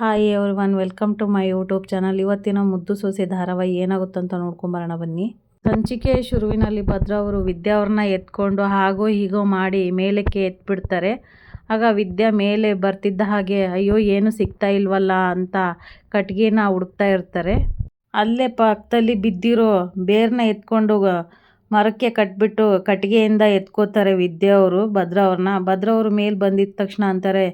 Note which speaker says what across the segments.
Speaker 1: Hi everyone welcome to my YouTube channel ಇವತ್ತಿನ ಮುದ್ದು ಸೊಸೆ ಧಾರಾವಾಹಿ ಏನಾಗುತ್ತಂತ ನೋಡ್ಕೊಂಬರೋಣ ಬನ್ನಿ. ಸಂಚಿಕೆ ಶುರುವಿನಲ್ಲಿ ಭದ್ರ ಅವರು ವಿದ್ಯಾ ಅವ್ರನ್ನ ಎತ್ಕೊಂಡು ಹಾಗೋ ಹೀಗೋ ಮಾಡಿ ಮೇಲಕ್ಕೆ ಎತ್ಬಿಡ್ತಾರೆ. ಆಗ ವಿದ್ಯಾ ಮೇಲೆ ಬರ್ತಿದ್ದ ಹಾಗೆ, ಅಯ್ಯೋ, ಏನು ಸಿಗ್ತಾ ಇಲ್ವಲ್ಲ ಅಂತ ಕಟ್ಗೆನ ಹುಡುಕ್ತಾ ಇರ್ತಾರೆ. ಅಲ್ಲೇ ಪಕ್ಕದಲ್ಲಿ ಬಿದ್ದಿರೋ ಬೇರ್ನ ಎತ್ಕೊಂಡು ಮರಕ್ಕೆ ಕಟ್ಬಿಟ್ಟು ಕಟ್ಟಿಗೆಯಿಂದ ಎತ್ಕೋತಾರೆ ವಿದ್ಯಾ ಅವರು, ಭದ್ರ ಅವ್ರನ್ನ. ಭದ್ರ ಅವರು ಮೇಲೆ ಬಂದಿದ್ದ ತಕ್ಷಣ ಅಂತಾರೆ,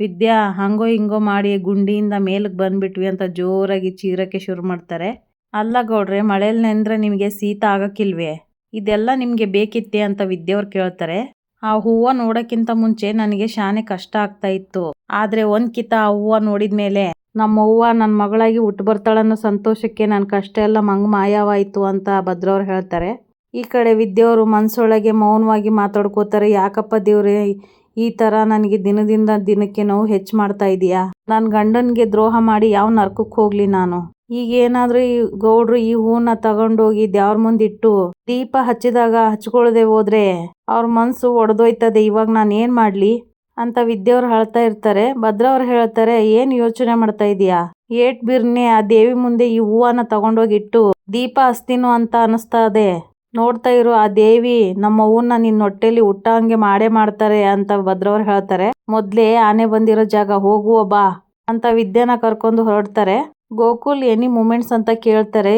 Speaker 1: ವಿದ್ಯಾ, ಹಂಗೋ ಹಿಂಗೋ ಮಾಡಿ ಗುಂಡಿಯಿಂದ ಮೇಲಕ್ಕೆ ಬಂದ್ಬಿಟ್ವಿ ಅಂತ ಜೋರಾಗಿ ಚೀರಕ್ಕೆ ಶುರು ಮಾಡ್ತಾರೆ. ಅಲ್ಲ ಗೌಡ್ರೆ, ಮಳೇಲಿ ನೆಂದ್ರೆ ನಿಮಗೆ ಶೀತ ಆಗೋಕ್ಕಿಲ್ವೇ? ಇದೆಲ್ಲ ನಿಮಗೆ ಬೇಕಿತ್ತೆ ಅಂತ ವಿದ್ಯೆಯವ್ರು ಕೇಳ್ತಾರೆ. ಆ ಹೂವು ನೋಡೋಕ್ಕಿಂತ ಮುಂಚೆ ನನಗೆ ಶಾನೆ ಕಷ್ಟ ಆಗ್ತಾ ಇತ್ತು. ಆದ್ರೆ ಒಂದು ಕಿತ ಆ ಹೂವು ನೋಡಿದ್ಮೇಲೆ ನಮ್ಮ ಅವ್ವ ನನ್ನ ಮಗಳಾಗಿ ಹುಟ್ಟು ಬರ್ತಾಳನ್ನೋ ಸಂತೋಷಕ್ಕೆ ನನ್ನ ಕಷ್ಟ ಎಲ್ಲ ಮಂಗ್ ಮಾಯವಾಯಿತು ಅಂತ ಭದ್ರವ್ರು ಹೇಳ್ತಾರೆ. ಈ ಕಡೆ ವಿದ್ಯೆಯವರು ಮನಸ್ಸೊಳಗೆ ಮೌನವಾಗಿ ಮಾತಾಡ್ಕೋತಾರೆ, ಯಾಕಪ್ಪ ದೇವ್ರೆ, ಈ ಥರ ನನಗೆ ದಿನದಿಂದ ದಿನಕ್ಕೆ ನೋವು ಹೆಚ್ಚು ಮಾಡ್ತಾ ಇದೀಯಾ? ನನ್ನ ಗಂಡನಿಗೆ ದ್ರೋಹ ಮಾಡಿ ಯಾವ ನರ್ಕಕ್ಕೆ ಹೋಗ್ಲಿ ನಾನು? ಈಗ ಏನಾದರೂ ಈ ಗೌಡ್ರು ಈ ಹೂವನ್ನ ತಗೊಂಡೋಗಿ ದೇವ್ರ ಮುಂದಿಟ್ಟು ದೀಪ ಹಚ್ಚಿದಾಗ ಹಚ್ಕೊಳ್ದೆ ಹೋದ್ರೆ ಅವ್ರ ಮನಸ್ಸು ಒಡೆದೋಯ್ತದೆ, ಇವಾಗ ನಾನು ಏನು ಮಾಡಲಿ? ಅಂತ ವಿದ್ಯೆಯವ್ರು ಹೇಳ್ತಾ ಇರ್ತಾರೆ. ಭದ್ರವ್ರು ಹೇಳ್ತಾರೆ, ಏನು ಯೋಚನೆ ಮಾಡ್ತಾ ಇದೀಯಾ? ಏಟ್ ಬಿರ್ನೆ ಆ ದೇವಿ ಮುಂದೆ ಈ ಹೂವನ್ನ ತಗೊಂಡೋಗಿಟ್ಟು ದೀಪ ಹಸ್ತಿನೋ ಅಂತ ಅನಿಸ್ತಾ ಇದೆ. ನೋಡ್ತಾ ಇರು, ಆ ದೇವಿ ನಮ್ಮ ಅವ್ವನ್ನ ನಿನ್ನ ಹೊಟ್ಟೆಲಿ ಹುಟ್ಟಂಗೆ ಮಾಡೇ ಮಾಡ್ತಾರೆ ಅಂತ ಭದ್ರವ್ರು ಹೇಳ್ತಾರೆ. ಮೊದ್ಲೇ ಆನೆ ಬಂದಿರೋ ಜಾಗ ಹೋಗುವ ಬಾ ಅಂತ ವಿದ್ಯಾನ ಕರ್ಕೊಂಡು ಹೊರಡ್ತಾರೆ. ಗೋಕುಲ್ ಎನಿ ಮೂಮೆಂಟ್ಸ್ ಅಂತ ಕೇಳ್ತಾರೆ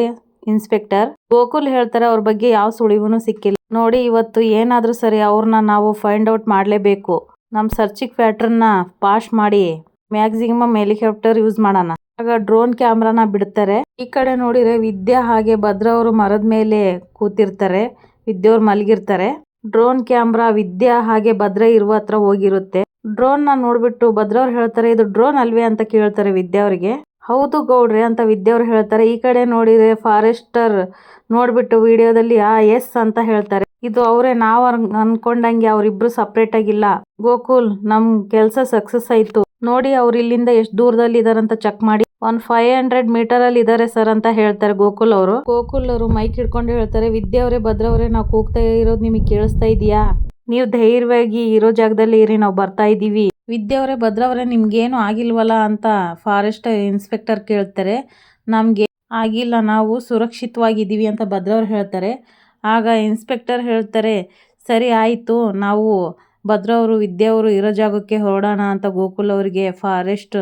Speaker 1: ಇನ್ಸ್ಪೆಕ್ಟರ್. ಗೋಕುಲ್ ಹೇಳ್ತಾರೆ ಅವ್ರ ಬಗ್ಗೆ ಯಾವ ಸುಳಿವುನು ಸಿಕ್ಕಿಲ್ಲ. ನೋಡಿ, ಇವತ್ತು ಏನಾದ್ರೂ ಸರಿ ಅವ್ರನ್ನ ನಾವು ಫೈಂಡ್ ಔಟ್ ಮಾಡಲೇಬೇಕು. ನಮ್ಮ ಸರ್ಚಿಂಗ್ ಪ್ಯಾಟ್ರನ್ನ ಪಾಶ್ ಮಾಡಿ ಮ್ಯಾಕ್ಸಿಮಮ್ ಹೆಲಿಕಾಪ್ಟರ್ ಯೂಸ್ ಮಾಡೋಣ. ಆಗ ಡ್ರೋನ್ ಕ್ಯಾಮ್ರಾನ ಬಿಡ್ತಾರೆ. ಈ ಕಡೆ ನೋಡಿದ್ರೆ ವಿದ್ಯಾ ಹಾಗೆ ಭದ್ರ ಅವರು ಮರದ ಮೇಲೆ ಕೂತಿರ್ತಾರೆ. ವಿದ್ಯವ್ರು ಮಲಗಿರ್ತಾರೆ. ಡ್ರೋನ್ ಕ್ಯಾಮ್ರಾ ವಿದ್ಯಾ ಹಾಗೆ ಭದ್ರ ಇರುವ ಹತ್ರ ಹೋಗಿರುತ್ತೆ. ಡ್ರೋನ್ನ ನೋಡ್ಬಿಟ್ಟು ಭದ್ರ ಅವ್ರು ಹೇಳ್ತಾರೆ, ಇದು ಡ್ರೋನ್ ಅಲ್ವೇ ಅಂತ ಕೇಳ್ತಾರೆ ವಿದ್ಯಾ ಅವ್ರಿಗೆ. ಹೌದು ಗೌಡ್ರೆ, ಅಂತ ವಿದ್ಯವ್ರು ಹೇಳ್ತಾರೆ. ಈ ಕಡೆ ನೋಡಿದ್ರೆ ಫಾರೆಸ್ಟರ್ ನೋಡ್ಬಿಟ್ಟು ವಿಡಿಯೋದಲ್ಲಿ, ಆ, ಎಸ್ ಅಂತ ಹೇಳ್ತಾರೆ. ಇದು ಅವರೇ, ನಾವು ಅನ್ಕೊಂಡಂಗೆ ಅವರಿಬ್ರು ಸಪ್ರೇಟ್ ಆಗಿಲ್ಲ. ಗೋಕುಲ್, ನಮ್ ಕೆಲ್ಸ ಸಕ್ಸಸ್ ಆಯ್ತು. ನೋಡಿ ಅವ್ರು ಇಲ್ಲಿಂದ ಎಷ್ಟು ದೂರದಲ್ಲಿ ಇದಾರಂತ ಚೆಕ್ ಮಾಡಿ. ಒಂದ್ ಫೈವ್ ಹಂಡ್ರೆಡ್ ಮೀಟರ್ ಅಲ್ಲಿ ಇದಾರೆ ಸರ್ ಅಂತ ಹೇಳ್ತಾರೆ ಗೋಕುಲ್ ಅವರು. ಗೋಕುಲ್ ಅವರು ಮೈಕ್ ಹಿಡ್ಕೊಂಡು ಹೇಳ್ತಾರೆ ವಿದ್ಯಾ ಅವರೇ ಭದ್ರವರೇ ನಾವು ಕೂಗ್ತಾ ಇರೋದು ನಿಮಗೆ ಕೇಳಿಸ್ತಾ ಇದೆಯಾ? ನೀವು ಧೈರ್ಯವಾಗಿ ಇರೋ ಜಾಗದಲ್ಲಿ ಇರಿ ನಾವು ಬರ್ತಾ ಇದ್ದೀವಿ. ವಿದ್ಯಾವರೇ ಭದ್ರವರೇ ನಿಮ್ಗೇನು ಆಗಿಲ್ವಲ್ಲ? ಅಂತ ಫಾರೆಸ್ಟ್ ಇನ್ಸ್ಪೆಕ್ಟರ್ ಕೇಳ್ತಾರೆ. ನಮಗೆ ಆಗಿಲ್ಲ ನಾವು ಸುರಕ್ಷಿತವಾಗಿದ್ದೀವಿ ಅಂತ ಭದ್ರವ್ರು ಹೇಳ್ತಾರೆ. ಆಗ ಇನ್ಸ್ಪೆಕ್ಟರ್ ಹೇಳ್ತಾರೆ ಸರಿ ಆಯಿತು ನಾವು ಭದ್ರವರು ವಿದ್ಯಾವರು ಇರೋ ಜಾಗಕ್ಕೆ ಹೊರಡೋಣ ಅಂತ ಗೋಕುಲ್ ಅವರಿಗೆ ಫಾರೆಸ್ಟ್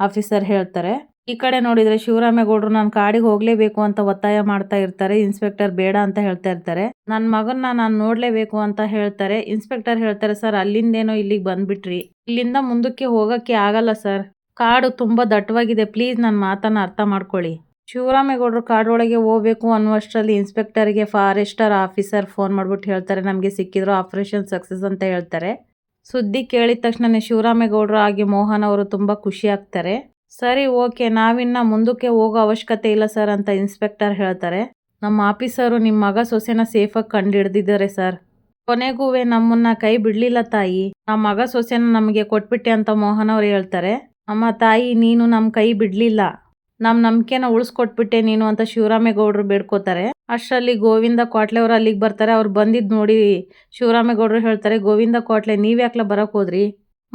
Speaker 1: ಆಫೀಸರ್ ಹೇಳ್ತಾರೆ. ಈ ಕಡೆ ನೋಡಿದ್ರೆ ಶಿವರಾಮೇಗೌಡರು ನಾನು ಕಾಡಿಗೆ ಹೋಗ್ಲೇಬೇಕು ಅಂತ ಒತ್ತಾಯ ಮಾಡ್ತಾ ಇರ್ತಾರೆ, ಇನ್ಸ್ಪೆಕ್ಟರ್ ಬೇಡ ಅಂತ ಹೇಳ್ತಾ ಇರ್ತಾರೆ. ನನ್ನ ಮಗನ್ನ ನಾನು ನೋಡಲೇಬೇಕು ಅಂತ ಹೇಳ್ತಾರೆ, ಇನ್ಸ್ಪೆಕ್ಟರ್ ಹೇಳ್ತಾರೆ, ಸರ್, ಅಲ್ಲಿಂದೇನೋ ಇಲ್ಲಿಗೆ ಬಂದ್ಬಿಟ್ರಿ. ಇಲ್ಲಿಂದ ಮುಂದಕ್ಕೆ ಹೋಗಕ್ಕೆ ಆಗಲ್ಲ, ಸರ್. ಕಾಡು ತುಂಬಾ ದಟ್ಟವಾಗಿದೆ ಪ್ಲೀಸ್ ನನ್ನ ಮಾತನ್ನ ಅರ್ಥ ಮಾಡ್ಕೊಳ್ಳಿ. ಶಿವರಾಮೇಗೌಡರು ಕಾಡೊಳಗೆ ಹೋಗ್ಬೇಕು ಅನ್ನುವಷ್ಟರಲ್ಲಿ ಇನ್ಸ್ಪೆಕ್ಟರ್ಗೆ ಫಾರೆಸ್ಟರ್ ಆಫೀಸರ್ ಫೋನ್ ಮಾಡ್ಬಿಟ್ಟು ಹೇಳ್ತಾರೆ, ನಮಗೆ ಸಿಕ್ಕಿದ್ರು ಆಪರೇಷನ್ ಸಕ್ಸಸ್ ಅಂತ ಹೇಳ್ತಾರೆ. ಸುದ್ದಿ ಕೇಳಿದ ತಕ್ಷಣನೇ ಶಿವರಾಮೇಗೌಡರು ಹಾಗೆ ಮೋಹನ್ ಅವರು ತುಂಬಾ ಖುಷಿ ಆಗ್ತಾರೆ. ಸರಿ, ಓಕೆ. ನಾವಿನ್ನ ಮುಂದಕ್ಕೆ ಹೋಗೋ ಅವಶ್ಯಕತೆ ಇಲ್ಲ ಸರ್ ಅಂತ ಇನ್ಸ್ಪೆಕ್ಟರ್ ಹೇಳ್ತಾರೆ. ನಮ್ಮ ಆಫೀಸರು ನಿಮ್ಮ ಮಗ ಸೊಸೆನ ಸೇಫಾಗಿ ಕಂಡು ಹಿಡ್ದಿದ್ದಾರೆ ಸರ್. ಕೊನೆಗೂ ನಮ್ಮನ್ನ ಕೈ ಬಿಡ್ಲಿಲ್ಲ ತಾಯಿ. ನಮ್ಮ ಮಗ ಸೊಸೆನ ನಮಗೆ ಕೊಟ್ಬಿಟ್ಟೆ ಅಂತ ಮೋಹನ್ ಅವ್ರು ಹೇಳ್ತಾರೆ. ಅಮ್ಮ ತಾಯಿ, ನೀನು ನಮ್ಮ ಕೈ ಬಿಡ್ಲಿಲ್ಲ. ನಮ್ಮ ನಂಬಿಕೆನ ಉಳಿಸ್ಕೊಟ್ಬಿಟ್ಟೆ ನೀನು ಅಂತ ಶಿವರಾಮೇಗೌಡರು ಬೇಡ್ಕೋತಾರೆ. ಅಷ್ಟರಲ್ಲಿ ಗೋವಿಂದ ಕೋಟ್ಲೆ ಅವರು ಅಲ್ಲಿಗೆ ಬರ್ತಾರೆ. ಅವ್ರು ಬಂದಿದ್ದು ನೋಡಿ ಶಿವರಾಮೇಗೌಡರು ಹೇಳ್ತಾರೆ, ಗೋವಿಂದ ಕೋಟ್ಲೆ ನೀವ್ಯಾಕ್ಲ ಬರಕ್ ಹೋದ್ರಿ?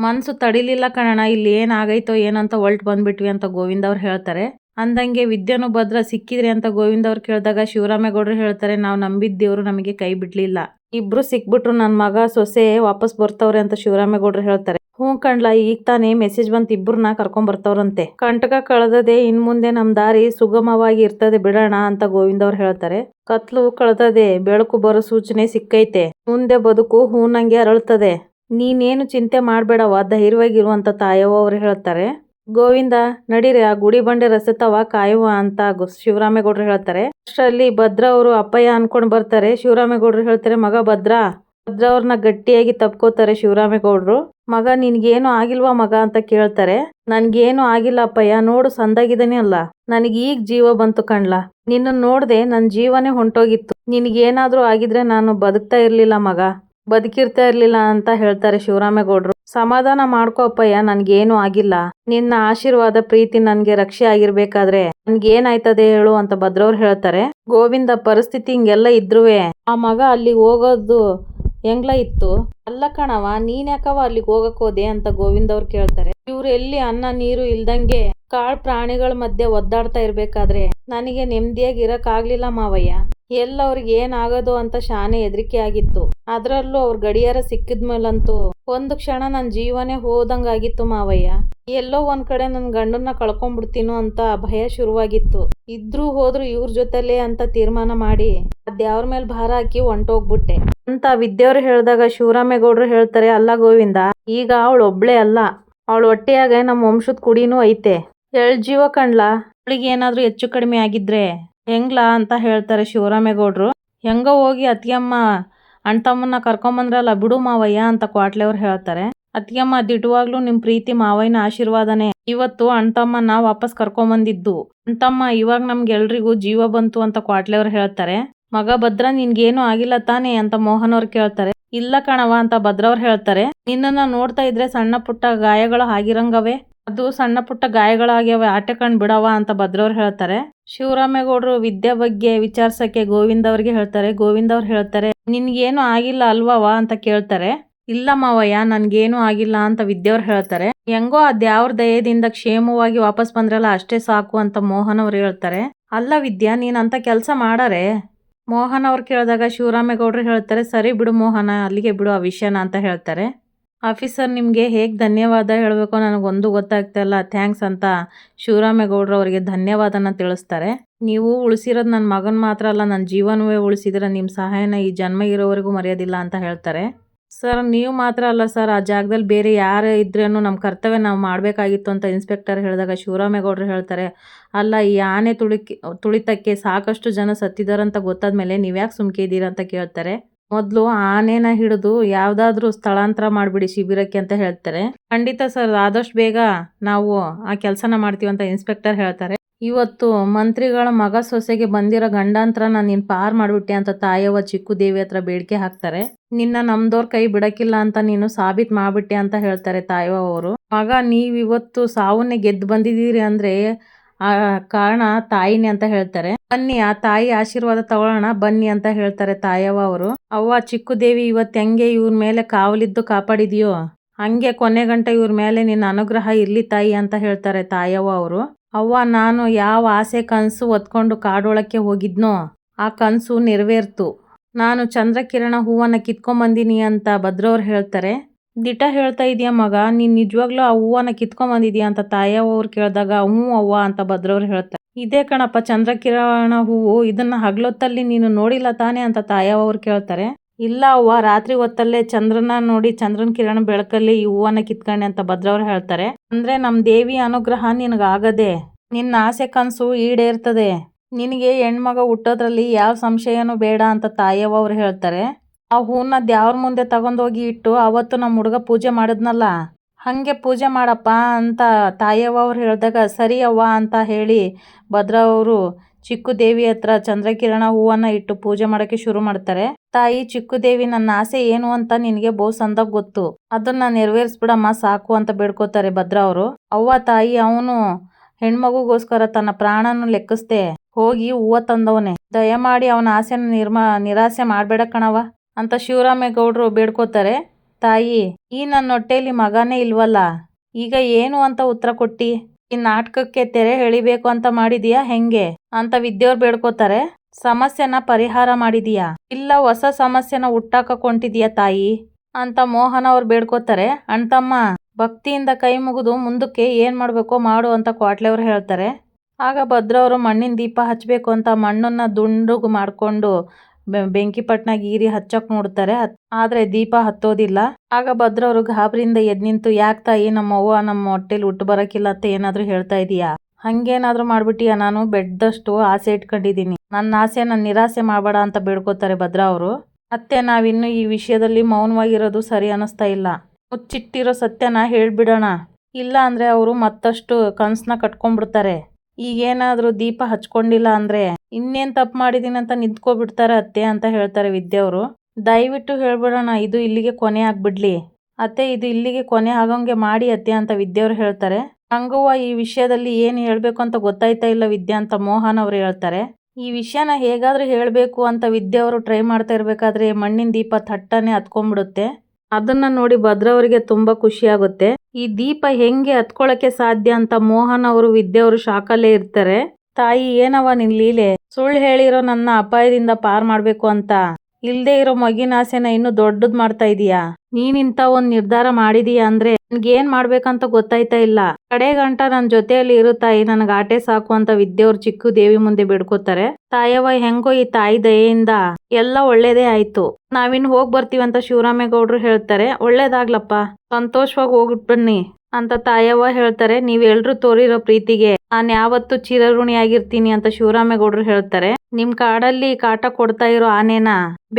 Speaker 1: ಮನ್ಸು ತಡಿಲಿಲ್ಲ ಕಣಣ ಇಲ್ಲಿ ಏನಾಗೈತೋ ಏನಂತ ಹೊಲ್ಟ್ ಬಂದ್ಬಿಟ್ವಿ ಅಂತ ಗೋವಿಂದ ಅವ್ರು ಹೇಳ್ತಾರೆ. ಅಂದಂಗೆ ವಿದ್ಯಾನು ಭದ್ರ ಸಿಕ್ಕಿದ್ರಿ ಅಂತ ಗೋವಿಂದ ಅವ್ರು ಕೇಳಿದಾಗ ಶಿವರಾಮೇಗೌಡರು ಹೇಳ್ತಾರೆ, ನಾವು ನಂಬಿದ್ದೇವ್ರು ನಮಗೆ ಕೈ ಬಿಡ್ಲಿಲ್ಲ. ಇಬ್ರು ಸಿಕ್ಬಿಟ್ರು ನನ್ನ ಮಗ, ಸೊಸೆ ವಾಪಸ್ ಬರ್ತವ್ರೆ ಅಂತ ಶಿವರಾಮೇಗೌಡರು ಹೇಳ್ತಾರೆ. ಹ್ಞೂ ಕಣ್ಲ, ಈಗ ತಾನೇ ಮೆಸೇಜ್ ಬಂತ ಇಬ್ಬರನ್ನ ಕರ್ಕೊಂಡ್ ಬರ್ತವ್ರಂತೆ. ಕಂಟಕ ಕಳೆದದೆ, ಇನ್ ಮುಂದೆ ನಮ್ ದಾರಿ ಸುಗಮವಾಗಿ ಇರ್ತದೆ ಬಿಡೋಣ ಅಂತ ಗೋವಿಂದ ಅವ್ರು ಹೇಳ್ತಾರೆ. ಕತ್ಲು ಕಳೆದದೆ, ಬೆಳಕು ಬರೋ ಸೂಚನೆ ಸಿಕ್ಕೈತೆ. ಮುಂದೆ ಬದುಕು ಹೂನಂಗೆ ಅರಳ್ತದೆ. ನೀನೇನು ಚಿಂತೆ ಮಾಡಬೇಡವ ಧೈರ್ಯವಾಗಿರು ಅಂತ ತಾಯವ್ವ ಅವ್ರು ಹೇಳ್ತಾರೆ. ಗೋವಿಂದ, ನಡೀರಿ, ಆ ಗುಡಿ ಬಂಡೆ ರಸತವ ಕಾಯುವ ಅಂತ ಶಿವರಾಮೇಗೌಡರು ಹೇಳ್ತಾರೆ. ಅಷ್ಟರಲ್ಲಿ ಭದ್ರ ಅವರು ಅಪ್ಪಯ್ಯ ಅನ್ಕೊಂಡು ಬರ್ತಾರೆ. ಶಿವರಾಮೇಗೌಡರು ಹೇಳ್ತಾರೆ, ಮಗ ಭದ್ರ ಭದ್ರ ಅವ್ರನ್ನ ಗಟ್ಟಿಯಾಗಿ ತಪ್ಕೋತಾರೆ ಶಿವರಾಮೇಗೌಡರು. ಮಗ, ನಿನ್ಗೇನು ಆಗಿಲ್ವಾ ಮಗ ಅಂತ ಕೇಳ್ತಾರೆ. ನನ್ಗೇನು ಆಗಿಲ್ಲ ಅಪ್ಪಯ್ಯ, ನೋಡು ಸಂದಾಗಿದ್ದಾನೆ ಅಲ್ಲ. ನನಗೆ ಈಗ ಜೀವ ಬಂತು ಕಣ್ಲ. ನಿನ್ನ ನೋಡ್ದೆ ನನ್ ಜೀವನೇ ಹೊಂಟೋಗಿತ್ತು. ನಿನ್ಗೇನಾದ್ರೂ ಆಗಿದ್ರೆ ನಾನು ಬದುಕ್ತಾ ಇರ್ಲಿಲ್ಲ ಮಗ. ಬದುಕಿರ್ತಾ ಇರ್ಲಿಲ್ಲ ಅಂತ ಹೇಳ್ತಾರೆ ಶಿವರಾಮೇಗೌಡರು. ಸಮಾಧಾನ ಮಾಡ್ಕೋ ಅಪ್ಪಯ್ಯ, ನನ್ಗೇನು ಆಗಿಲ್ಲ. ನಿನ್ನ ಆಶೀರ್ವಾದ, ಪ್ರೀತಿ ನನ್ಗೆ ರಕ್ಷೆ ಆಗಿರ್ಬೇಕಾದ್ರೆ ನನ್ಗೇನಾಯ್ತದೆ ಹೇಳು ಅಂತ ಭದ್ರವ್ರು ಹೇಳ್ತಾರೆ. ಗೋವಿಂದ ಪರಿಸ್ಥಿತಿ ಹಿಂಗೆಲ್ಲ ಇದ್ರುವೆ. ಆ ಮಗ ಅಲ್ಲಿ ಹೋಗೋದು ಹೆಂಗ್ಲ ಇತ್ತು? ಅಲ್ಲ ಕಣವ ನೀನ್ ಯಾಕವ ಅಲ್ಲಿಗೆ ಹೋಗಕ್ ಹೋದೆ ಅಂತ ಗೋವಿಂದ ಅವ್ರು ಕೇಳ್ತಾರೆ. ಇವ್ರು ಎಲ್ಲಿ ಅನ್ನ, ನೀರು ಇಲ್ದಂಗೆ ಕಾಳ್ ಪ್ರಾಣಿಗಳ ಮಧ್ಯೆ ಒದ್ದಾಡ್ತಾ ಇರ್ಬೇಕಾದ್ರೆ ನನಗೆ ನೆಮ್ಮದಿಯಾಗಿ ಇರಕ್ ಆಗ್ಲಿಲ್ಲ ಮಾವಯ್ಯ. ಎಲ್ಲ ಅವ್ರಿಗೆ ಏನಾಗೋದು ಅಂತ ಶಾನೆ ಹೆದರಿಕೆ ಆಗಿತ್ತು. ಅದ್ರಲ್ಲೂ ಅವ್ರ ಗಡಿಯಾರ ಸಿಕ್ಕಿದ್ಮೇಲಂತೂ ಒಂದು ಕ್ಷಣ ನನ್ ಜೀವನೇ ಹೋದಂಗಾಗಿತ್ತು ಮಾವಯ್ಯ. ಎಲ್ಲೋ ಒಂದ್ ಕಡೆ ನನ್ ಗಂಡನ್ನ ಕಳ್ಕೊಂಡ್ಬಿಡ್ತೀನೋ ಅಂತ ಭಯ ಶುರುವಾಗಿತ್ತು. ಇದ್ರೂ ಹೋದ್ರು ಇವ್ರ ಜೊತೆಲೇ ಅಂತ ತೀರ್ಮಾನ ಮಾಡಿ ಅದ್ಯಾವ್ರ ಮೇಲೆ ಭಾರ ಹಾಕಿ ಹೊಂಟೋಗ್ಬಿಟ್ಟೆ. ಅಂತ ವಿದ್ಯವ್ರು ಹೇಳ್ದಾಗ ಶಿವರಾಮೇಗೌಡ್ರು ಹೇಳ್ತಾರೆ, ಅಲ್ಲ ಗೋವಿಂದ, ಈಗ ಅವಳು ಒಬ್ಳೆ ಅಲ್ಲ. ಅವಳ ಹೊಟ್ಟೆಯಾಗ ನಮ್ಮ ವಂಶದ ಕುಡಿನೂ ಐತೆ. ಎಳ್ ಜೀವ ಕಣ್ಲಾ ಅವಳಿಗೆ ಏನಾದ್ರೂ ಹೆಚ್ಚು ಕಡಿಮೆ ಆಗಿದ್ರೆ ಹೆಂಗ್ಲಾ ಅಂತ ಹೇಳ್ತಾರೆ ಶಿವರಾಮೇಗೌಡರು. ಹೆಂಗೋ ಹೋಗಿ ಅತ್ತಿಗೆಮ್ಮ ಅಣ್ತಮ್ಮನ್ನ ಕರ್ಕೊಂಬಂದ್ರಲ್ಲ ಬಿಡು ಮಾವಯ್ಯ ಅಂತ ಕ್ವಾಟ್ಲೆ ಅವ್ರು ಹೇಳ್ತಾರೆ. ಅತ್ತಿಗೆಮ್ಮ ದಿಟವಾಗ್ಲೂ ನಿಮ್ ಪ್ರೀತಿ ಮಾವಯ್ಯನ ಆಶೀರ್ವಾದನೆ. ಇವತ್ತು ಅಣ್ತಮ್ಮನ ವಾಪಸ್ ಕರ್ಕೊಂಬಂದಿದ್ದು ಅಣ್ತಮ್ಮ ಇವಾಗ ನಮ್ಗೆಲ್ರಿಗೂ ಜೀವ ಬಂತು ಅಂತ ಕ್ವಾಟ್ಲೆ ಅವ್ರು ಹೇಳ್ತಾರೆ. ಮಗ ಭದ್ರ ನಿನ್ಗೇನು ಆಗಿಲ್ಲ ತಾನೇ ಅಂತ ಮೋಹನ್ ಅವ್ರು ಕೇಳ್ತಾರೆ. ಇಲ್ಲ ಕಣವ ಅಂತ ಭದ್ರವ್ರು ಹೇಳ್ತಾರೆ. ನಿನ್ನನ್ನ ನೋಡ್ತಾ ಇದ್ರೆ ಸಣ್ಣ ಪುಟ್ಟ ಗಾಯಗಳು ಆಗಿರಂಗವೆ. ಅದು ಸಣ್ಣ ಪುಟ್ಟ ಗಾಯಗಳಾಗ್ಯಾವ ಆಟೆ ಕಣ್ ಬಿಡವ ಅಂತ ಭದ್ರವ್ರು ಹೇಳ್ತಾರೆ. ಶಿವರಾಮೇಗೌಡರು ವಿದ್ಯೆ ಬಗ್ಗೆ ವಿಚಾರಿಸಕ್ಕೆ ಗೋವಿಂದ ಅವ್ರಿಗೆ ಹೇಳ್ತಾರೆ. ಗೋವಿಂದ ಅವ್ರು ಹೇಳ್ತಾರೆ, ನಿನ್ಗೇನು ಆಗಿಲ್ಲ ಅಲ್ವವ ಅಂತ ಕೇಳ್ತಾರೆ. ಇಲ್ಲ ಮಾವಯ್ಯ, ನನ್ಗೇನು ಆಗಿಲ್ಲ ಅಂತ ವಿದ್ಯವ್ರು ಹೇಳ್ತಾರೆ. ಹೆಂಗೋ ಅದ್ಯಾವ್ರ ದಯದಿಂದ ಕ್ಷೇಮವಾಗಿ ವಾಪಸ್ ಬಂದ್ರಲ್ಲ, ಅಷ್ಟೇ ಸಾಕು ಅಂತ ಮೋಹನ್ ಅವ್ರು ಹೇಳ್ತಾರೆ. ಅಲ್ಲ ವಿದ್ಯಾ ನೀನ್ ಅಂತ ಕೆಲಸ ಮಾಡಾರೆ. ಮೋಹನ್ ಅವ್ರು ಕೇಳಿದಾಗ ಶಿವರಾಮೇಗೌಡರು ಹೇಳ್ತಾರೆ, ಸರಿ ಬಿಡು ಮೋಹನ, ಅಲ್ಲಿಗೆ ಬಿಡು ಆ ವಿಷಯನ ಅಂತ ಹೇಳ್ತಾರೆ. ಆಫೀಸರ್ ನಿಮಗೆ ಹೇಗೆ ಧನ್ಯವಾದ ಹೇಳಬೇಕು ನನಗೊಂದು ಗೊತ್ತಾಗ್ತಾ ಇಲ್ಲ. ಥ್ಯಾಂಕ್ಸ್ ಅಂತ ಶಿವರಾಮೇಗೌಡರು ಅವರಿಗೆ ಧನ್ಯವಾದನ ತಿಳಿಸ್ತಾರೆ. ನೀವು ಉಳಿಸಿರೋದು ನನ್ನ ಮಗನ ಮಾತ್ರ ಅಲ್ಲ ನನ್ನ ಜೀವನವೇ ಉಳಿಸಿದ್ರೆ ನಿಮ್ಮ ಸಹಾಯನ ಈ ಜನ್ಮ ಇರೋವರೆಗೂ ಮರೆಯೋದಿಲ್ಲ ಅಂತ ಹೇಳ್ತಾರೆ. ಸರ್, ನೀವು ಮಾತ್ರ ಅಲ್ಲ ಸರ್, ಆ ಜಾಗದಲ್ಲಿ ಬೇರೆ ಯಾರು ಇದ್ರೂ ನಮ್ಮ ಕರ್ತವ್ಯ ನಾವು ಮಾಡಬೇಕಾಗಿತ್ತು ಅಂತ ಇನ್ಸ್ಪೆಕ್ಟರ್ ಹೇಳಿದಾಗ ಶಿವರಾಮೇಗೌಡರು ಹೇಳ್ತಾರೆ. ಅಲ್ಲ, ಈ ಆನೆ ತುಳಿಕೆ, ತುಳಿತಕ್ಕೆ ಸಾಕಷ್ಟು ಜನ ಸತ್ತಿದಾರಂತ ಗೊತ್ತಾದ ಮೇಲೆ ನೀವ್ಯಾಕೆ ಸುಮ್ಕೆ ಇದ್ದೀರಾ ಅಂತ ಕೇಳ್ತಾರೆ. ಮೊದಲು ಆನೆನ ಹಿಡಿದು ಯಾವುದಾದ್ರೂ ಸ್ಥಳಾಂತರ ಮಾಡಿಬಿಡಿ ಶಿಬಿರಕ್ಕೆ ಅಂತ ಹೇಳ್ತಾರೆ. ಖಂಡಿತ ಸರ್, ಆದಷ್ಟು ಬೇಗ ನಾವು ಆ ಕೆಲಸನ ಮಾಡ್ತೀವಿ ಅಂತ ಇನ್ಸ್ಪೆಕ್ಟರ್ ಹೇಳ್ತಾರೆ. ಇವತ್ತು ಮಂತ್ರಿಗಳ ಮಗ ಸೊಸೆಗೆ ಬಂದಿರೋ ಗಂಡಾಂತರನ ನೀನು ಪಾರ್ ಮಾಡಿಬಿಟ್ಟೆ ಅಂತ ತಾಯವ್ವ ಚಿಕ್ಕು ದೇವಿ ಹತ್ರ ಬೇಡಿಕೆ ಹಾಕ್ತಾರೆ. ನಿನ್ನ ನಮ್ದೋರ್ ಕೈ ಬಿಡಕ್ಕಿಲ್ಲ ಅಂತ ನೀನು ಸಾಬೀತ್ ಮಾಡ್ಬಿಟ್ಟೆ ಅಂತ ಹೇಳ್ತಾರೆ ತಾಯವ್ವ ಅವರು. ಮಗ ನೀವು ಇವತ್ತು ಸಾವನ್ನೇ ಗೆದ್ದು ಬಂದಿದ್ದೀರಿ ಅಂದ್ರೆ ಆ, ಕಾರಣ ತಾಯಿನಿ ಅಂತ ಹೇಳ್ತಾರೆ. ಬನ್ನಿ, ಆ ತಾಯಿ ಆಶೀರ್ವಾದ ತಗೊಳ್ಳೋಣ, ಬನ್ನಿ ಅಂತ ಹೇಳ್ತಾರೆ ತಾಯವ್ವ ಅವರು. ಅವ್ವ ಚಿಕ್ಕು ದೇವಿ ಇವತ್ತು ಹೆಂಗೆ ಇವ್ರ ಮೇಲೆ ಕಾವಲಿದ್ದು ಕಾಪಾಡಿದ್ಯೋ? ಹಂಗೆ ಕೊನೆ ಗಂಟ ಇವ್ರ ಮೇಲೆ ನಿನ್ನ ಅನುಗ್ರಹ ಇರ್ಲಿ ತಾಯಿ ಅಂತ ಹೇಳ್ತಾರೆ ತಾಯವ್ವ ಅವರು. ಅವ್ವ, ನಾನು ಯಾವ ಆಸೆ ಕನಸು ಒತ್ಕೊಂಡು ಕಾಡೊಳಕ್ಕೆ ಹೋಗಿದ್ನೋ, ಆ ಕನಸು ನೆರವೇರ್ತು. ನಾನು ಚಂದ್ರಕಿರಣ ಹೂವನ್ನ ಕಿತ್ಕೊಂಬಂದಿನಿ ಅಂತ ಭದ್ರವ್ರು ಹೇಳ್ತಾರೆ. ದಿಟ ಹೇಳ್ತಾ ಇದೀಯ ಮಗ? ನೀನ್ ನಿಜವಾಗ್ಲೂ ಆ ಹೂವನ್ನ ಕಿತ್ಕೊಂಬಂದಿದ್ಯಾ ಅಂತ ತಾಯವ್ವ ಅವ್ರು ಕೇಳಿದಾಗ ಹ್ಞೂ ಅವ್ವ ಅಂತ ಭದ್ರವ್ರು ಹೇಳ್ತಾರೆ. ಇದೇ ಕಣಪ್ಪ ಚಂದ್ರಕಿರಣ ಹೂವು, ಇದನ್ನ ಹಗ್ಲೊತ್ತಲ್ಲಿ ನೀನು ನೋಡಿಲ್ಲ ತಾನೇ ಅಂತ ತಾಯವ್ವ ಅವ್ರು ಕೇಳ್ತಾರೆ. ಇಲ್ಲ ಅವ್ವ, ರಾತ್ರಿ ಹೊತ್ತಲ್ಲೇ ಚಂದ್ರನ ನೋಡಿ ಚಂದ್ರನ ಕಿರಣ ಬೆಳಕಲ್ಲಿ ಈ ಹೂವನ್ನ ಕಿತ್ಕೊಂಡೆ ಅಂತ ಭದ್ರವ್ರು ಹೇಳ್ತಾರೆ. ಅಂದ್ರೆ ನಮ್ ದೇವಿ ಅನುಗ್ರಹ ನಿನಗಾಗದೆ, ನಿನ್ನ ಆಸೆ ಕನಸು ಈಡೇರ್ತದೆ. ನಿನಗೆ ಹೆಣ್ಮಗ ಹುಟ್ಟೋದ್ರಲ್ಲಿ ಯಾವ ಸಂಶಯನೂ ಬೇಡ ಅಂತ ತಾಯವ್ವ ಅವ್ರು ಹೇಳ್ತಾರೆ. ಆ ಹೂವನ್ನ ದ್ಯಾವ್ರ ಮುಂದೆ ತಗೊಂಡೋಗಿ ಇಟ್ಟು ಅವತ್ತು ನಮ್ಮ ಹುಡುಗ ಪೂಜೆ ಮಾಡಿದ್ನಲ್ಲ, ಹಂಗೆ ಪೂಜೆ ಮಾಡಪ್ಪ ಅಂತ ತಾಯವ್ವ ಅವ್ರು ಹೇಳಿದಾಗ, ಸರಿ ಅವ್ವ ಅಂತ ಹೇಳಿ ಭದ್ರ ಅವರು ಚಿಕ್ಕು ದೇವಿ ಹತ್ರ ಚಂದ್ರಕಿರಣ ಹೂವನ್ನ ಇಟ್ಟು ಪೂಜೆ ಮಾಡೋಕೆ ಶುರು ಮಾಡ್ತಾರೆ. ತಾಯಿ ಚಿಕ್ಕು ದೇವಿ, ನನ್ನ ಆಸೆ ಏನು ಅಂತ ನಿನಗೆ ಬಹು ಸಂದಾಗ ಗೊತ್ತು. ಅದನ್ನ ನೆರವೇರಿಸ್ಬಿಡಮ್ಮ, ಸಾಕು ಅಂತ ಬೇಡ್ಕೋತಾರೆ ಭದ್ರ ಅವರು. ಅವ್ವ ತಾಯಿ, ಅವನು ಹೆಣ್ಮಗುಗೋಸ್ಕರ ತನ್ನ ಪ್ರಾಣನ ಲೆಕ್ಕಿಸ್ದೆ ಹೋಗಿ ಹೂವ ತಂದವನೆ. ದಯಮಾಡಿ ಅವನ ಆಸೆನ ನಿರ್ಮ, ನಿರಾಸೆ ಮಾಡ್ಬೇಡ ಕಣವ ಅಂತ ಶಿವರಾಮೇಗೌಡರು ಬೇಡ್ಕೋತಾರೆ. ತಾಯಿ, ಈ ನನ್ನ ಹೊಟ್ಟೆಯಲ್ಲಿ ಮಗನೇ ಇಲ್ವಲ್ಲ? ಈಗ ಏನು ಅಂತ ಉತ್ತರ ಕೊಟ್ಟಿ? ಈ ನಾಟಕಕ್ಕೆ ತೆರೆ ಎಳಿಬೇಕು ಅಂತ ಮಾಡಿದೀಯಾ ಹೆಂಗೆ? ಅಂತ ವಿದ್ಯವ್ರು ಬೇಡ್ಕೋತಾರೆ. ಸಮಸ್ಯೆನ ಪರಿಹಾರ ಮಾಡಿದೀಯಾ? ಇಲ್ಲ ಹೊಸ ಸಮಸ್ಯೆನ ಹುಟ್ಟಾಕೊಂಡಿದೀಯಾ ತಾಯಿ? ಅಂತ ಮೋಹನ ಅವ್ರು ಬೇಡ್ಕೋತಾರೆ. ಅಣ್ತಮ್ಮ ಭಕ್ತಿಯಿಂದ ಕೈ ಮುಗಿದು ಮುಂದಕ್ಕೆ ಏನ್ ಮಾಡಬೇಕೋ ಮಾಡು ಅಂತ ಕ್ವಾಟ್ಲೆ ಅವ್ರು ಹೇಳ್ತಾರೆ. ಆಗ ಭದ್ರವರು ಮಣ್ಣಿನ ದೀಪ ಹಚ್ಚಬೇಕು ಅಂತ ಮಣ್ಣನ್ನ ದುಂಡುಗು ಮಾಡಿಕೊಂಡು ಬೆಂಕಿ ಪಟ್ನಾಗ ಈರಿ ಹಚ್ಚಕ್ ನೋಡ್ತಾರೆ. ಆದ್ರೆ ದೀಪ ಹತ್ತೋದಿಲ್ಲ. ಆಗ ಭದ್ರವರು ಗಾಬರಿಯಿಂದ ಎದ್ ನಿಂತು ಯಾಕೆ ತಾಯಿ, ನಮ್ಮ ಅವ್ವ ನಮ್ಮ ಹೊಟ್ಟೆಲಿ ಹುಟ್ಟು ಬರಕಿಲ್ಲ ಅಂತ ಏನಾದ್ರು ಹೇಳ್ತಾ ಇದೀಯಾ? ಹಂಗೇನಾದ್ರೂ ಮಾಡ್ಬಿಟ್ಟಿಯಾ ನಾನು? ಬೆಡ್ದಷ್ಟು ಆಸೆ ಇಟ್ಕೊಂಡಿದೀನಿ. ನನ್ನ ಆಸೆ ನನ್ನ ನಿರಾಸೆ ಮಾಡಬೇಡ ಅಂತ ಬೇಡ್ಕೋತಾರೆ ಭದ್ರಾ ಅವರು. ಮತ್ತೆ ನಾವಿನ್ನು ಈ ವಿಷಯದಲ್ಲಿ ಮೌನವಾಗಿರೋದು ಸರಿ ಅನಿಸ್ತಾ ಇಲ್ಲ. ಮುಚ್ಚಿಟ್ಟಿರೋ ಸತ್ಯನ ಹೇಳ್ಬಿಡೋಣ. ಇಲ್ಲ ಅಂದ್ರೆ ಅವರು ಮತ್ತಷ್ಟು ಕನಸನ್ನ ಕಟ್ಕೊಂಡ್ಬಿಡ್ತಾರೆ. ಈಗೇನಾದ್ರೂ ದೀಪ ಹಚ್ಕೊಂಡಿಲ್ಲ ಅಂದ್ರೆ ಇನ್ನೇನ್ ತಪ್ಪು ಅಂತ ನಿಂತ್ಕೊಬಿಡ್ತಾರೆ ಅತ್ತೆ ಅಂತ ಹೇಳ್ತಾರೆ ವಿದ್ಯವ್ರು ದಯವಿಟ್ಟು ಹೇಳ್ಬಿಡೋಣ, ಇದು ಇಲ್ಲಿಗೆ ಕೊನೆ ಆಗ್ಬಿಡ್ಲಿ. ಅತ್ತೆ, ಇದು ಇಲ್ಲಿಗೆ ಕೊನೆ ಆಗೋಂಗೆ ಮಾಡಿ ಅತ್ತೆ ಅಂತ ವಿದ್ಯವ್ರು ಹೇಳ್ತಾರೆ. ಹಂಗವ್ವ ಈ ವಿಷಯದಲ್ಲಿ ಏನು ಹೇಳಬೇಕು ಅಂತ ಗೊತ್ತಾಯ್ತಾ ಇಲ್ಲ ವಿದ್ಯಾ ಅಂತ ಮೋಹನ್ ಅವರು ಹೇಳ್ತಾರೆ. ಈ ವಿಷಯನ ಹೇಗಾದರೂ ಹೇಳಬೇಕು ಅಂತ ವಿದ್ಯೆ ಅವರು ಟ್ರೈ ಮಾಡ್ತಾ ಇರಬೇಕಾದ್ರೆ ಮಣ್ಣಿನ ದೀಪ ಥಟ್ಟನೆ ಹತ್ಕೊಂಡ್ಬಿಡುತ್ತೆ. ಅದನ್ನ ನೋಡಿ ಭದ್ರವರಿಗೆ ತುಂಬಾ ಖುಷಿ ಆಗುತ್ತೆ. ಈ ದೀಪ ಹೆಂಗೆ ಹತ್ಕೊಳ್ಳೋಕ್ಕೆ ಸಾಧ್ಯ ಅಂತ ಮೋಹನ್ ಅವರು ವಿದ್ಯೆ ಅವರು ಶಾಕಲ್ಲೇ ಇರ್ತಾರೆ. ತಾಯಿ, ಏನವ ನಿನ್ ಲೀಲೆ? ಸುಳ್ಳು ಹೇಳಿರೋ ನನ್ನ ಅಪಾಯದಿಂದ ಪಾರ್ ಮಾಡ್ಬೇಕು ಅಂತ. ಇಲ್ದೇ ಇರೋ ಮಗಿನ ಆಸೆನ ಇನ್ನು ದೊಡ್ಡದ್ ಮಾಡ್ತಾ ಇದೀಯಾ? ನೀನಿಂತ ಒಂದ್ ನಿರ್ಧಾರ ಮಾಡಿದೀಯ ಅಂದ್ರೆ ನನ್ಗೇನ್ ಮಾಡ್ಬೇಕಂತ ಗೊತ್ತಾಯ್ತಾ ಇಲ್ಲ. ಕಡೆ ಗಂಟ ನನ್ ಜೊತೆಯಲ್ಲಿ ಇರು ತಾಯಿ, ನನಗ್ ಆಟೆ ಸಾಕು ಅಂತ ವಿದ್ಯೆಯವ್ರ ಚಿಕ್ಕು ದೇವಿ ಮುಂದೆ ಬಿಡ್ಕೋತಾರೆ. ತಾಯವ ಹೆಂಗೋ ಈ ತಾಯಿ ದಯೆಯಿಂದ ಎಲ್ಲ ಒಳ್ಳೇದೇ ಆಯ್ತು. ನಾವಿನ್ ಹೋಗ್ ಬರ್ತೀವಂತ ಶಿವರಾಮೇಗೌಡ್ರು ಹೇಳ್ತಾರೆ. ಒಳ್ಳೇದಾಗ್ಲಪ್ಪ. ಸಂತೋಷವಾಗಿ ಹೋಗ್ಬಿಟ್ ಬನ್ನಿ. ಅಂತ ತಾಯವ್ವ ಹೇಳ್ತಾರೆ ನೀವೆಲ್ರೂ ತೋರಿರೋ ಪ್ರೀತಿಗೆ ನಾನ್ ಯಾವತ್ತು ಚಿರಋಣಿಯಾಗಿರ್ತೀನಿ ಅಂತ ಶಿವರಾಮೇಗೌಡರು ಹೇಳ್ತಾರೆ. ನಿಮ್ ಕಾಡಲ್ಲಿ ಕಾಟ ಕೊಡ್ತಾ ಇರೋ ಆನೆನ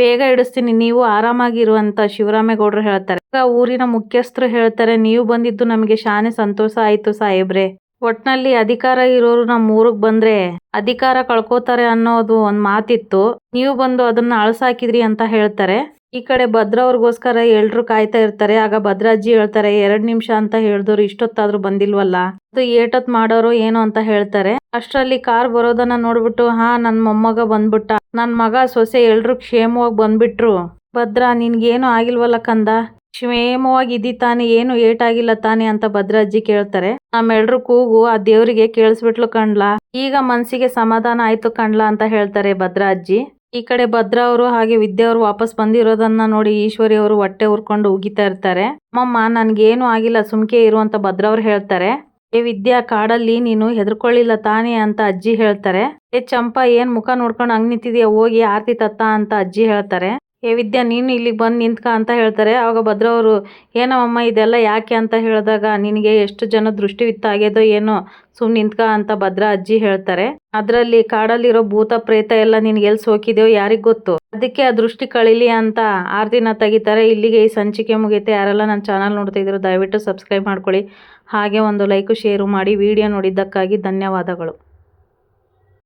Speaker 1: ಬೇಗ ಇಡಿಸ್ತೀನಿ ನೀವು ಆರಾಮಾಗಿರು ಅಂತ ಶಿವರಾಮೇಗೌಡರು ಹೇಳ್ತಾರೆ. ಊರಿನ ಮುಖ್ಯಸ್ಥರು ಹೇಳ್ತಾರೆ, ನೀವು ಬಂದಿದ್ದು ನಮಗೆ ಶಾನೆ ಸಂತೋಷ ಆಯ್ತು ಸಾಹೇಬ್ರೆ. ಒಟ್ನಲ್ಲಿ ಅಧಿಕಾರ ಇರೋರು ನಮ್ಮ ಊರಿಗೆ ಬಂದ್ರೆ ಅಧಿಕಾರ ಕಳ್ಕೋತಾರೆ ಅನ್ನೋದು ಒಂದ್ ಮಾತಿತ್ತು. ನೀವು ಬಂದು ಅದನ್ನ ಅಳಸಾಕಿದ್ರಿ ಅಂತ ಹೇಳ್ತಾರೆ. ಈ ಕಡೆ ಭದ್ರ ಅವ್ರಿಗೋಸ್ಕರ ಎಲ್ರು ಕಾಯ್ತಾ ಇರ್ತಾರೆ. ಆಗ ಭದ್ರಾಜ್ಜಿ ಹೇಳ್ತಾರೆ, ಎರಡ್ ನಿಮಿಷ ಅಂತ ಹೇಳಿದ್ರು ಇಷ್ಟೊತ್ತಾದ್ರೂ ಬಂದಿಲ್ವಲ್ಲ? ಅದು ಏಟೊತ್ ಮಾಡೋರು ಏನು ಅಂತ ಹೇಳ್ತಾರೆ. ಅಷ್ಟರಲ್ಲಿ ಕಾರ್ ಬರೋದನ್ನ ನೋಡ್ಬಿಟ್ಟು, ಹಾ, ನನ್ ಮೊಮ್ಮಗ ಬಂದ್ಬಿಟ್ಟ. ನನ್ ಮಗ ಸೊಸೆ ಎಲ್ರು ಕ್ಷೇಮವಾಗಿ ಬಂದ್ಬಿಟ್ರು. ಭದ್ರ, ನಿನ್ಗೇನು ಆಗಿಲ್ವಲ್ಲ ಕಂದ? ಕ್ಷೇಮವಾಗಿ ಇದಿ ತಾನೆ, ಏನು ಏಟಾಗಿಲ್ಲ ತಾನೆ ಅಂತ ಭದ್ರಾಜ್ಜಿ ಕೇಳ್ತಾರೆ. ನಮ್ಮೆಲ್ರು ಕೂಗು, ಆ ದೇವ್ರಿಗೆ ಕೇಳಿಸ್ಬಿಟ್ಲು ಕಣ್ಲಾ. ಈಗ ಮನ್ಸಿಗೆ ಸಮಾಧಾನ ಆಯ್ತು ಕಣ್ಲಾ ಅಂತ ಹೇಳ್ತಾರೆ ಭದ್ರಾಜ್ಜಿ. ಈ ಕಡೆ ಭದ್ರ ಅವರು ಹಾಗೆ ವಿದ್ಯಾ ಅವರು ವಾಪಸ್ ಬಂದಿರೋದನ್ನ ನೋಡಿ ಈಶ್ವರಿ ಅವರು ಹೊಟ್ಟೆ ಉರ್ಕೊಂಡು ಉಗಿತಾ ಇರ್ತಾರೆ. ಅಮ್ಮಮ್ಮ ನನ್ಗೇನು ಆಗಿಲ್ಲ, ಸುಮ್ಕೆ ಇರುವಂತ ಭದ್ರ ಅವ್ರು ಹೇಳ್ತಾರೆ. ಏ ವಿದ್ಯಾ, ಕಾಡಲ್ಲಿ ನೀನು ಹೆದರ್ಕೊಳ್ಳಿಲ್ಲ ತಾನೇ ಅಂತ ಅಜ್ಜಿ ಹೇಳ್ತಾರೆ. ಏ ಚಂಪಾ, ಏನ್ ಮುಖ ನೋಡ್ಕೊಂಡು ಹಂಗ್ ನಿಂತಿದ್ಯಾ? ಹೋಗಿ ಆರ್ತಿ ತತ್ತ ಅಂತ ಅಜ್ಜಿ ಹೇಳ್ತಾರೆ. ಏ ವಿದ್ಯಾ, ನೀನು ಇಲ್ಲಿಗೆ ಬಂದು ನಿಂತ್ಕ ಅಂತ ಹೇಳ್ತಾರೆ. ಆವಾಗ ಭದ್ರ ಅವರು ಅಮ್ಮ ಇದೆಲ್ಲ ಯಾಕೆ ಅಂತ ಹೇಳಿದಾಗ, ನಿನಗೆ ಎಷ್ಟು ಜನ ದೃಷ್ಟಿವಿತ್ತ ಆಗ್ಯದೋ ಏನೋ ಸುಮ್ ನಿಂತ್ಕ ಅಂತ ಭದ್ರ ಅಜ್ಜಿ ಹೇಳ್ತಾರೆ. ಅದ್ರಲ್ಲಿ ಕಾಡಲ್ಲಿರೋ ಭೂತ ಪ್ರೇತ ಎಲ್ಲ ನಿನ್ಗೆ ಎಲ್ಲಿ ಸೋಕಿದೆಯೋ ಯಾರಿಗ್ ಗೊತ್ತು? ಅದಕ್ಕೆ ಆ ದೃಷ್ಟಿ ಕಳೀಲಿ ಅಂತ ಆರ್ತಿನ ತೆಗಿತಾರೆ. ಇಲ್ಲಿಗೆ ಈ ಸಂಚಿಕೆ ಮುಗಿಯುತ್ತೆ. ಯಾರೆಲ್ಲ ನನ್ನ ಚಾನಲ್ ನೋಡ್ತಾ ಇದ್ರು ದಯವಿಟ್ಟು ಸಬ್ಸ್ಕ್ರೈಬ್ ಮಾಡ್ಕೊಳ್ಳಿ. ಹಾಗೆ ಒಂದು ಲೈಕು, ಶೇರು ಮಾಡಿ. ವಿಡಿಯೋ ನೋಡಿದ್ದಕ್ಕಾಗಿ ಧನ್ಯವಾದಗಳು.